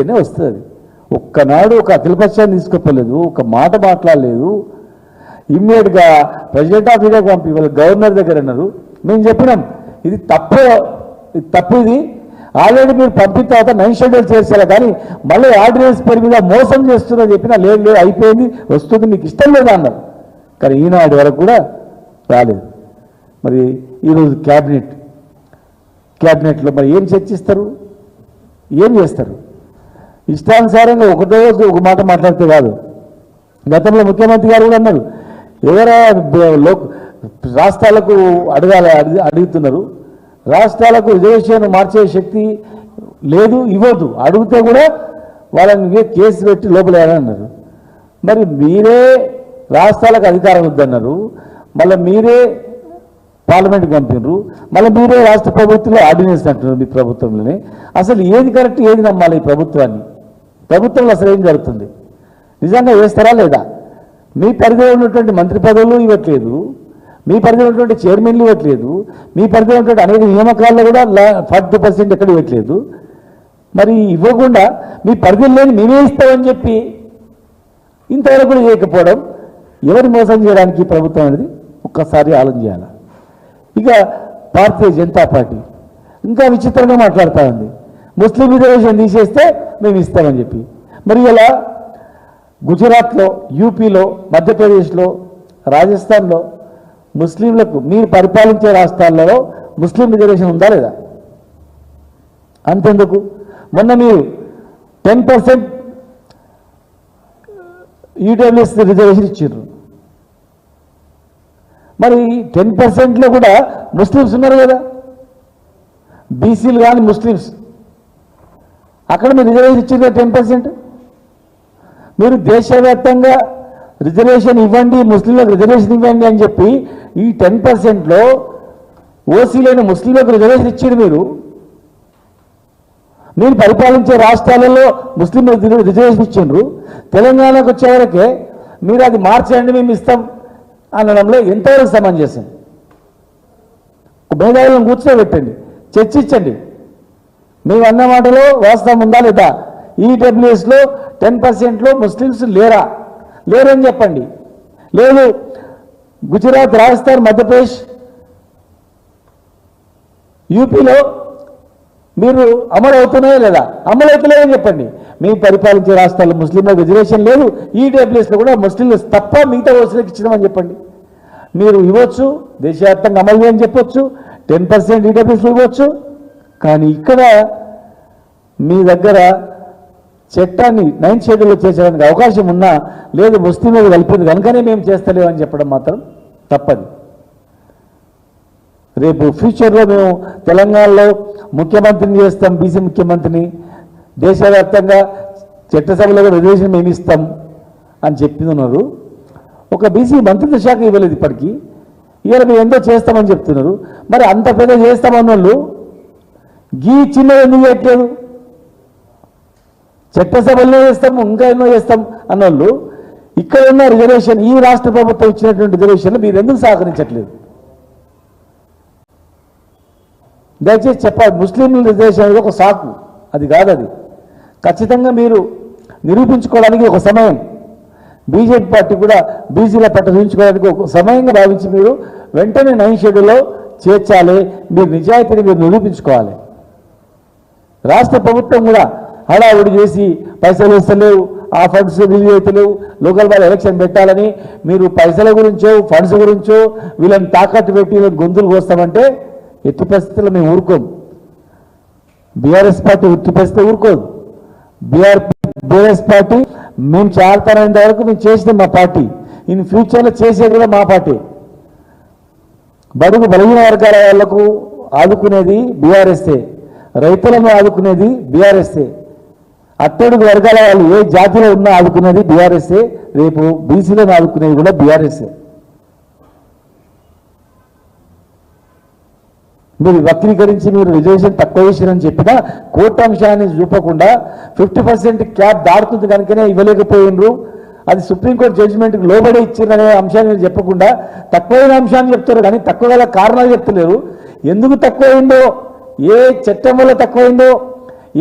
అయితేనే వస్తుంది. ఒక్కనాడు ఒక అఖిలపక్షాన్ని తీసుకోపోలేదు ఒక మాట మాట్లాడలేదు. ఇమ్మీడియట్గా ప్రెసిడెంట్ ఆఫ్ ఇండియా పంపి వాళ్ళు గవర్నర్ దగ్గర అన్నారు మేము చెప్పినాం ఇది తప్పు ఇది తప్పు ఇది. ఆల్రెడీ మీరు పంపిన తర్వాత నైన్ షెడ్యూల్ చేసేలా కానీ మళ్ళీ ఆర్డినెన్స్ పని మీద మోసం చేస్తున్నా చెప్పినా లేదు లేదు అయిపోయింది వస్తుంది మీకు ఇష్టం లేదా అన్నారు. కానీ ఈనాడు వరకు కూడా రాలేదు. మరి ఈరోజు క్యాబినెట్ క్యాబినెట్లో మరి ఏం చర్చిస్తారు? ఏం చేస్తారు? ఇష్టానుసారంగా ఒకటో రోజు ఒక మాట మాట్లాడితే కాదు. గతంలో ముఖ్యమంత్రి గారు కూడా అన్నారు ఎవరా లోక్ రాష్ట్రాలకు అడగాలి అడిగి అడుగుతున్నారు. రాష్ట్రాలకు రిజర్వేషన్ మార్చే శక్తి లేదు ఇవ్వద్దు. అడిగితే కూడా వాళ్ళని కేసు పెట్టి లోపలేయాలన్నారు మరి మీరే రాష్ట్రాలకు అధికారం వద్దన్నారు. మళ్ళీ మీరే పార్లమెంట్కి పంపినరు. మళ్ళీ మీరే రాష్ట్ర ప్రభుత్వంలో ఆర్డినెన్స్ అంటున్నారు మీ ప్రభుత్వంలోనే. అసలు ఏది కరెక్ట్ ఏది నమ్మాలి ఈ ప్రభుత్వాన్ని? ప్రభుత్వంలో అసలు ఏం జరుగుతుంది? నిజంగా వేస్తారా లేదా? మీ పరిధిలో ఉన్నటువంటి మంత్రి పదవులు ఇవ్వట్లేదు. మీ పరిధిలో ఉన్నటువంటి చైర్మన్లు ఇవ్వట్లేదు. మీ పరిధిలో ఉన్నటువంటి అనేక నియామకాల్లో కూడా ఫార్టీ పర్సెంట్ ఎక్కడ ఇవ్వట్లేదు. మరి ఇవ్వకుండా మీ పరిధిలో లేని మేమే ఇస్తామని చెప్పి ఇంతవరకు కూడా చేయకపోవడం ఎవరి మోసం చేయడానికి ప్రభుత్వం అనేది ఒక్కసారి ఆలోచన చేయాలి? ఇక భారతీయ జనతా పార్టీ ఇంకా విచిత్రంగా మాట్లాడుతూ ఉంది. ముస్లిం రిజర్వేషన్ తీసేస్తే మేము ఇస్తామని చెప్పి. మరి ఇలా గుజరాత్లో యూపీలో మధ్యప్రదేశ్లో రాజస్థాన్లో ముస్లింలకు మీరు పరిపాలించే రాష్ట్రాలలో ముస్లిం రిజర్వేషన్ ఉందా లేదా? అంతెందుకు? మొన్న మీరు టెన్ పర్సెంట్ ఈడబ్ల్యూఎస్ రిజర్వేషన్ ఇచ్చారు మరి టెన్ పర్సెంట్లో కూడా ముస్లిమ్స్ ఉన్నారు కదా? బీసీలు కానీ ముస్లిమ్స్. అక్కడ మీరు రిజర్వేషన్ ఇచ్చారు కదా టెన్ పర్సెంట్? మీరు దేశవ్యాప్తంగా రిజర్వేషన్ ఇవ్వండి ముస్లింలకు రిజర్వేషన్ ఇవ్వండి అని చెప్పి ఈ టెన్ పర్సెంట్లో ఓసీలైన ముస్లింలకు రిజర్వేషన్ ఇచ్చారు మీరు. మీరు పరిపాలించే రాష్ట్రాలలో ముస్లిం రిజర్వేషన్ ఇచ్చిండ్రు. తెలంగాణకు వచ్చేవరకే మీరు అది మార్చండి మేము ఇస్తాం అనడంలో ఎంతవరకు సమంజసం? మేధావులను కూర్చోబెట్టండి చర్చించండి. మేము అన్న మాటలో వాస్తవం ఉందా లేదా? ఈడబ్ల్యూఎస్లో టెన్ పర్సెంట్లో ముస్లిమ్స్ లేరా? లేరని చెప్పండి. లేదు గుజరాత్ రాజస్థాన్ మధ్యప్రదేశ్ యూపీలో మీరు అమలు అవుతున్నాయో లేదా? అమలు అవుతలేదని చెప్పండి. మేము పరిపాలించే రాష్ట్రాల్లో ముస్లింలకు రిజర్వేషన్ లేదు. ఈడబ్ల్యూఎస్లో కూడా ముస్లింలు తప్ప మిగతా ఓసీలకు ఇచ్చినామని చెప్పండి. మీరు ఇవ్వచ్చు దేశవ్యాప్తంగా అమలు చేయని చెప్పొచ్చు. టెన్ పర్సెంట్ ఈడబ్ల్యూఎస్ ఇవ్వచ్చు. కానీ ఇక్కడ మీ దగ్గర చట్టాన్ని నైన్ షెడ్యూల్లో చేసేదానికి అవకాశం ఉన్నా లేదు ముస్లింలకు కలిపింది కనుకనే మేము చేస్తలేమని చెప్పడం మాత్రం తప్పదు. రేపు ఫ్యూచర్లో మేము తెలంగాణలో ముఖ్యమంత్రిని చేస్తాం బీసీ ముఖ్యమంత్రిని. దేశవ్యాప్తంగా చట్టసభలో కూడా రిజర్వేషన్ మేము ఇస్తాం అని చెప్తున్నారు ఒక బీసీ మంత్రిత్వ శాఖ ఇవ్వలేదు ఇప్పటికీ. ఇవాళ మేము ఎంతో చేస్తామని చెప్తున్నారు. మరి అంత పెద్ద చేస్తామన్న వాళ్ళు గీ చిన్నది ఎందుకు చేయట్లేదు చట్టసభల్లో చేస్తాం ఇంకా ఎన్నో చేస్తాం అన్నోళ్ళు. ఇక్కడ ఉన్న రిజర్వేషన్ ఈ రాష్ట్ర ప్రభుత్వం ఇచ్చినటువంటి రిజర్వేషన్ మీరు ఎందుకు సహకరించట్లేదు? దయచేసి చెప్పాలి ముస్లింల రిజర్వేషన్ అనేది ఒక సాకు. అది కాదు అది. ఖచ్చితంగా మీరు నిరూపించుకోవడానికి ఒక సమయం. బీజేపీ పార్టీ కూడా బీసీల పట్ల చూపించుకోవడానికి ఒక సమయంగా భావించి మీరు వెంటనే నైన్ షెడ్యూల్లో చేర్చాలి. మీరు నిజాయితీని మీరు నిరూపించుకోవాలి. రాష్ట్ర ప్రభుత్వం కూడా హడావుడి చేసి పైసలు వస్తలేవు ఆ ఫండ్స్ రిలీజ్ అవుతలేవు లోకల్ బాల్ ఎలక్షన్ పెట్టాలని మీరు పైసల గురించో ఫండ్స్ గురించో వీళ్ళని తాకట్టు పెట్టి వీళ్ళని గొంతులు కోస్తామంటే ఎట్టి పరిస్థితుల్లో మేము ఊరుకోం. బీఆర్ఎస్ పార్టీ ఎట్టి పరిస్థితి ఊరుకోదు. బీఆర్ బీఆర్ఎస్ పార్టీ మేము చేరతానంత వరకు మేము చేసిన మా పార్టీ. ఇన్ ఫ్యూచర్లో చేసేది కూడా మా పార్టీ. బడుగు బలహీన వర్గాల వాళ్ళకు ఆదుకునేది బీఆర్ఎస్ఏ రైతులను ఆదుకునేది బీఆర్ఎస్ఏ. అట్టడుగు వర్గాల వాళ్ళు ఏ జాతిలో ఉన్నా ఆదుకునేది బీఆర్ఎస్ఏ. రేపు బీసీలను ఆదుకునేది కూడా బీఆర్ఎస్ఏ. మీరు వక్రీకరించి మీరు రిజర్వేషన్ తక్కువ చేశారని చెప్పినా కోర్టు అంశాన్ని చూపకుండా ఫిఫ్టీ పర్సెంట్ క్యాప్ దాటుతుంది కనుకనే ఇవ్వలేకపోయినరు. అది సుప్రీంకోర్టు జడ్జిమెంట్కి లోబడే ఇచ్చిందనే అంశాన్ని మీరు చెప్పకుండా తక్కువైన అంశాన్ని చెప్తారు కానీ తక్కువ గల కారణాలు చెప్తలేరు. ఎందుకు తక్కువైందో ఏ చట్టం వల్ల తక్కువైందో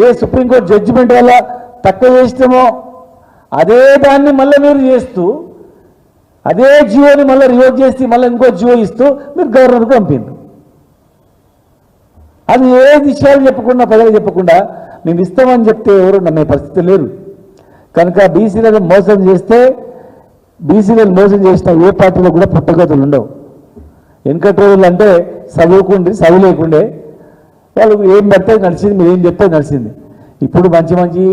ఏ సుప్రీంకోర్టు జడ్జిమెంట్ వల్ల తక్కువ చేసినామో అదే దాన్ని మళ్ళీ మీరు చేస్తూ అదే జియోని మళ్ళీ రివోక్ చేసి మళ్ళీ ఇంకో జియో ఇస్తూ మీరు గవర్నర్కి పంపిండ్రు. అది ఏ విషయాలు చెప్పకుండా ప్రజలు చెప్పకుండా మేము ఇస్తామని చెప్తే ఎవరు నమ్మే పరిస్థితి లేరు కనుక బీసీలను మోసం చేస్తే బీసీలను మోసం చేసిన ఏ పార్టీలో కూడా పుట్టగతులు ఉండవు. వెనకటి రోజులు అంటే చదువుకుండి చదువు లేకుండే వాళ్ళు ఏం పెడితే నడిచింది మీరు ఏం చెప్తే నడిచింది. ఇప్పుడు మంచి మంచి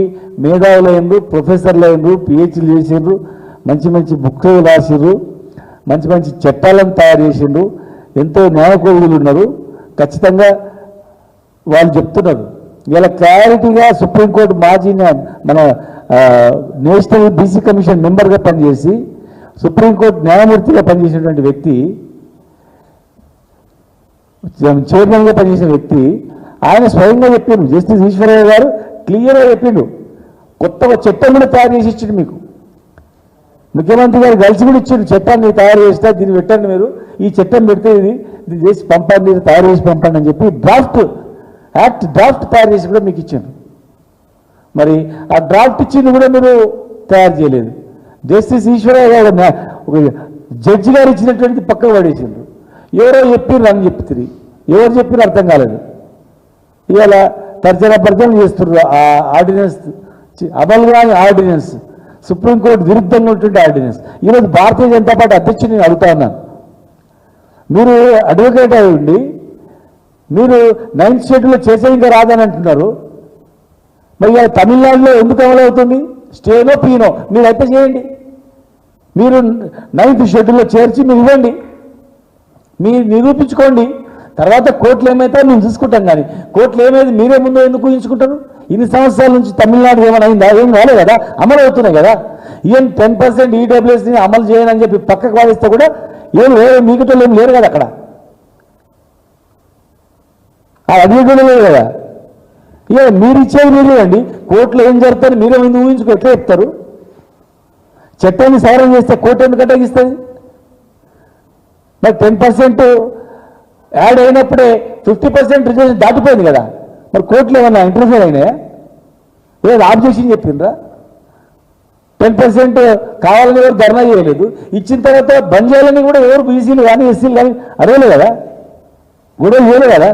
మేధావులు అయిండ్రు ప్రొఫెసర్లు అయిండ్రు పిహెచ్లు చేసిండ్రు మంచి మంచి బుక్లు రాసిండ్రు మంచి మంచి చట్టాలను తయారు చేసిండ్రు ఎంతో న్యాయకోవిదులు ఉన్నారు. ఖచ్చితంగా వాళ్ళు చెప్తున్నారు. ఇలా క్లారిటీగా సుప్రీంకోర్టు మాజీ మన నేషనల్ బీసీ కమిషన్ మెంబర్గా పనిచేసి సుప్రీంకోర్టు న్యాయమూర్తిగా పనిచేసినటువంటి వ్యక్తి చైర్మన్గా పనిచేసిన వ్యక్తి ఆయన స్వయంగా చెప్పిండు జస్టిస్ ఈశ్వరయ్య గారు క్లియర్గా చెప్పిండు. కొత్తగా చట్టం కూడా తయారు చేసి ఇచ్చిండు మీకు. ముఖ్యమంత్రి గారు కలిసి కూడా ఇచ్చిండు చట్టాన్ని తయారు చేస్తా దీన్ని పెట్టండి మీరు. ఈ చట్టం పెడితే ఇది దీన్ని చేసి పంపండి తయారు చేసి పంపండి అని చెప్పి డ్రాఫ్ట్ యాక్ట్ డ్రాఫ్ట్ తయారు చేసి కూడా మీకు ఇచ్చాను మరి ఆ డ్రాఫ్ట్ ఇచ్చింది కూడా మీరు తయారు చేయలేదు. జస్టిస్ ఈశ్వరయ్య గారు ఒక జడ్జి గారు ఇచ్చినటువంటి పక్కకు పడేసిండ్రు ఎవరో చెప్పిర్రు అని చెప్తుంది ఎవరు చెప్పిన అర్థం కాలేదు. ఇవాళ తర్జన భర్జన చేస్తున్నారు ఆ ఆర్డినెన్స్ చి- అమలు కాని ఆర్డినెన్స్ సుప్రీంకోర్టు విరుద్ధంగా ఉన్నటువంటి ఆర్డినెన్స్. ఈరోజు భారతీయ జనతా పార్టీ అధ్యక్షుడు నేను అడుగుతా ఉన్నాను. మీరు అడ్వకేట్ అయి ఉండి మీరు నైన్త్ షెడ్యూల్లో చేసే ఇంకా రాదని అంటున్నారు. మరి ఇవాళ తమిళనాడులో ఎందుకు అమలవుతుంది? అవుతుంది స్టేనో పీనో మీరు అయితే చేయండి. మీరు నైన్త్ షెడ్యూల్లో చేర్చి మీరు ఇవ్వండి. మీరు నిరూపించుకోండి. తర్వాత కోర్టులు ఏమైతే మేము చూసుకుంటాం కానీ కోర్టులు ఏమైంది మీరే ముందు ఎందుకు ఊహించుకుంటారు? ఇన్ని సంవత్సరాల నుంచి తమిళనాడు ఏమైనా అయిందా? ఏం కాలేదు కదా అమలు అవుతున్నాయి కదా. ఈవెన్ టెన్ పర్సెంట్ ఈడబ్ల్యూఎస్ని అమలు చేయనని చెప్పి పక్కకు వాదిస్తే కూడా ఏం వేరే మిగతా ఏం లేరు కదా అక్కడ. ఆ లేదు లేరు కదా. ఇక మీరు ఇచ్చేది మీరు అండి. కోర్టులో ఏం జరుగుతుంది మీరే ముందు ఊహించుకో ఎట్లా చెప్తారు? చట్టాన్ని సవరణ చేస్తే కోర్టు ఎందుకు అడ్డగిస్తుంది మరి టెన్ పర్సెంట్ యాడ్ అయినప్పుడే ఫిఫ్టీ పర్సెంట్ రిజర్వేషన్ దాటిపోయింది కదా. మరి కోర్టులో ఏమన్నా ఇంటర్ఫేర్ అయినాయా? లేదు ఆబ్జెక్షన్ చెప్పిండ్రా. టెన్ పర్సెంట్ కావాలని ఎవరు ధర్నా చేయలేదు. ఇచ్చిన తర్వాత బంద్ చేయాలని కూడా ఎవరు బీసీలు కానీ ఎస్సీలు కానీ అడగలేదు కదా. గొడవ చేయలేదు కదా.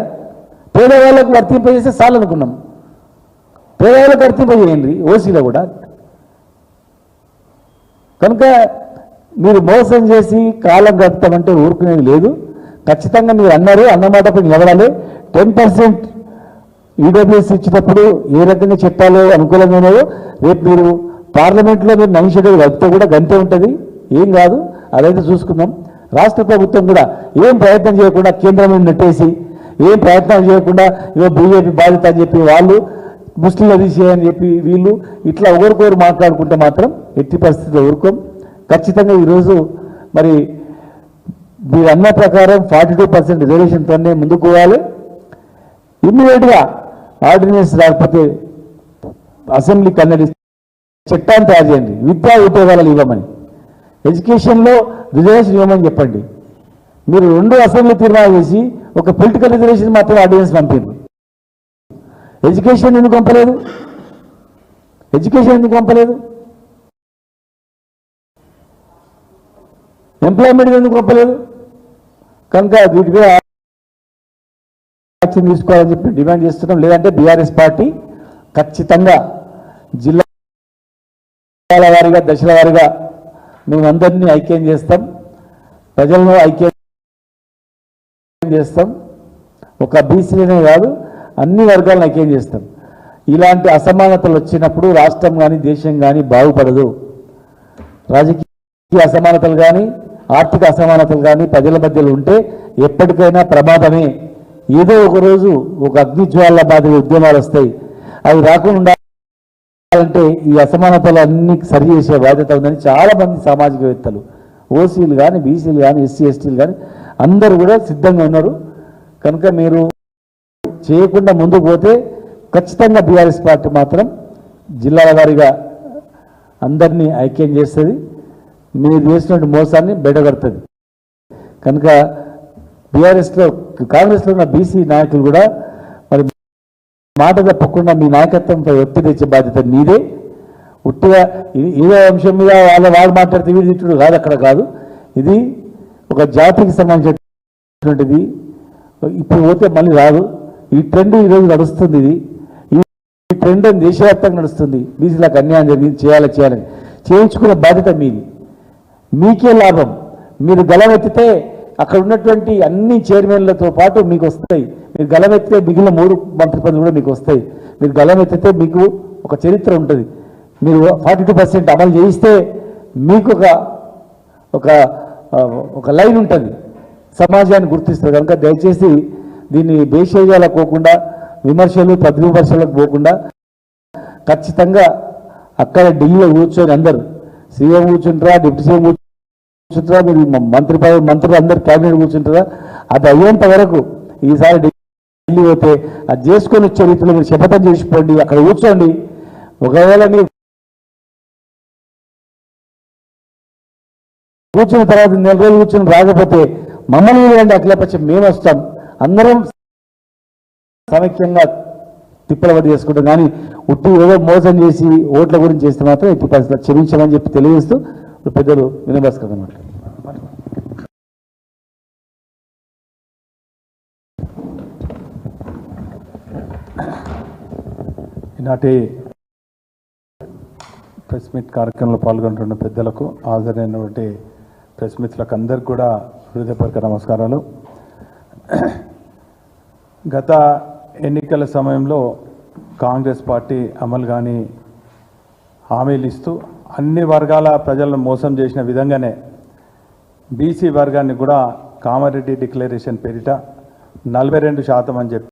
పేదవాళ్ళకు వర్తింపజేస్తే చాలు అనుకున్నాం. పేదవాళ్ళకు వర్తింపజేయండి ఓసీలో కూడా. కనుక మీరు మోసం చేసి కాలం గడపమంటే ఊరుకునేది లేదు. ఖచ్చితంగా మీరు అన్నారు అన్నమాట పై నిలబడాలి. టెన్ పర్సెంట్ ఈడబ్ల్యూఎస్ ఇచ్చినప్పుడు ఏ రకంగా చెప్పాలో అనుకూలమైనదో రేపు మీరు పార్లమెంట్లో మీరు నైన్ గడిపితే కూడా గంతే ఉంటుంది. ఏం కాదు అదైతే చూసుకుందాం. రాష్ట్ర ప్రభుత్వం కూడా ఏం ప్రయత్నం చేయకుండా కేంద్రం నెట్టేసి ఏం ప్రయత్నం చేయకుండా ఇవో బీజేపీ బాధ్యత అని చెప్పి వాళ్ళు ముస్లింలు తీసేయని చెప్పి వీళ్ళు ఇట్లా ఒకరికొకరు మాట్లాడుకుంటే మాత్రం ఎట్టి పరిస్థితుల్లో ఊరుకోం. ఖచ్చితంగా ఈరోజు మరి మీరు అన్న ప్రకారం ఫార్టీ టూ పర్సెంట్ రిజర్వేషన్తోనే ముందుకు పోవాలి. ఇమ్మీడియట్గా ఆర్డినెన్స్ రాకపోతే అసెంబ్లీ కన్నడి చట్టాన్ని తయారు చేయండి. విద్యా ఉద్యోగాలు ఇవ్వమని. ఎడ్యుకేషన్లో రిజర్వేషన్ ఇవ్వమని చెప్పండి. మీరు రెండు అసెంబ్లీ తీర్మానం చేసి ఒక పొలిటికల్ రిజర్వేషన్ మాత్రం ఆర్డినెన్స్ పంపారు. ఎడ్యుకేషన్ ఎందుకు పంపలేదు? ఎడ్యుకేషన్ ఎందుకు పంపలేదు? ఎంప్లాయ్మెంట్ ఎందుకు పంపలేదు కనుక వీటిపై యాక్షన్ తీసుకోవాలని చెప్పి డిమాండ్ చేస్తున్నాం. లేదంటే బీఆర్ఎస్ పార్టీ ఖచ్చితంగా జిల్లాల వారీగా దశల వారీగా మేమందరినీ ఐక్యం చేస్తాం. ప్రజలను ఐక్యం చేస్తాం. ఒక బీసీలనే కాదు అన్ని వర్గాలను ఐక్యం చేస్తాం. ఇలాంటి అసమానతలు వచ్చినప్పుడు రాష్ట్రం కానీ దేశం కానీ బాగుపడదు. రాజకీయ అసమానతలు కానీ ఆర్థిక అసమానతలు కానీ ప్రజల మధ్యలో ఉంటే ఎప్పటికైనా ప్రమాదమే. ఏదో ఒక రోజు ఒక అగ్నిజ్వాల బాధ్యత ఉద్యమాలు వస్తాయి. అవి రాకుండా ఈ అసమానతలు అన్ని సరి చేసే బాధ్యత ఉందని చాలామంది సామాజికవేత్తలు ఓసీలు కానీ బీసీలు కానీ ఎస్సీ ఎస్టీలు కానీ అందరూ కూడా సిద్ధంగా ఉన్నారు. కనుక మీరు చేయకుండా ముందుకు పోతే ఖచ్చితంగా బీఆర్ఎస్ పార్టీ మాత్రం జిల్లాల వారీగా అందరినీ ఐక్యం చేస్తుంది. మీరు చేసినటువంటి మోసాన్ని బయటపడుతుంది కనుక బీఆర్ఎస్లో కాంగ్రెస్లో ఉన్న బీసీ నాయకులు కూడా మరి మాట తప్పకుండా మీ నాయకత్వంపై ఒత్తిడి తెచ్చే బాధ్యత మీదే. ఉట్టిగా ఏదో అంశం మీద వాళ్ళ వాళ్ళు మాట్లాడితే వీడు తిట్టుడు కాదు అక్కడ కాదు. ఇది ఒక జాతికి సంబంధించినటువంటిది. ఇప్పుడు పోతే మళ్ళీ రాదు. ఈ ట్రెండ్ ఈరోజు నడుస్తుంది ఇది. ఈ ట్రెండ్ దేశవ్యాప్తంగా నడుస్తుంది. బీసీలకు అన్యాయం జరిగింది చేయాలి చేయాలని చేయించుకునే బాధ్యత మీది. మీకే లాభం. మీరు గలమెత్తితే అక్కడ ఉన్నటువంటి అన్ని చైర్మన్లతో పాటు మీకు వస్తాయి. మీరు గలమెత్తితే మిగిలిన మూడు మంత్రి పదవులు కూడా మీకు వస్తాయి. మీరు గలమెత్తితే మీకు ఒక చరిత్ర ఉంటుంది. మీరు ఫార్టీ టూ పర్సెంట్ అమలు చేయిస్తే మీకు ఒక ఒక ఒక లైన్ ఉంటుంది. సమాజాన్ని గుర్తిస్తారు. కనుక దయచేసి దీన్ని బేషేజాలకు పోకుండా విమర్శలు ప్రతివిమర్శలకు పోకుండా ఖచ్చితంగా అక్కడ ఢిల్లీలో కూర్చొని అందరు సీఎం కూర్చుంటారా డిప్యూటీ సీఎం కూర్చుంటారా మీరు మంత్రి మంత్రులు అందరు క్యాబినెట్ కూర్చుంటారా అది అయ్యేంత వరకు ఈసారి ఢిల్లీ పోతే అది చేసుకొని వచ్చే రీతిలో మీరు శపథం చేసిపోండి అక్కడ కూర్చోండి. ఒకవేళ మీరు కూర్చున్న తర్వాత నెల రోజులు కూర్చొని రాకపోతే మమ్మల్ని వీలండి పచ్చి మేము వస్తాం. అందరం సమైక్యంగా తిప్పలబడి చేసుకుంటాం. కానీ ఉట్టి ఏదో మోసం చేసి ఓట్ల గురించి చేస్తే మాత్రం ఎట్టి పరిస్థితులు క్షమించమని చెప్పి తెలియజేస్తూ పెద్దలు వినభాస్కర్ అన్నమాట ఈనాటి ప్రెస్ మీట్ కార్యక్రమంలో పాల్గొంటున్న పెద్దలకు హాజరైనటువంటి ప్రెస్ మీట్లకు అందరికి కూడా హృదయపూర్వక నమస్కారాలు. గత ఎన్నికల సమయంలో కాంగ్రెస్ పార్టీ అమలు కానీ హామీలు ఇస్తూ అన్ని వర్గాల ప్రజలను మోసం చేసిన విధంగానే బీసీ వర్గాన్ని కూడా కామారెడ్డి డిక్లరేషన్ పేరిట నలభై రెండు శాతం అని చెప్పి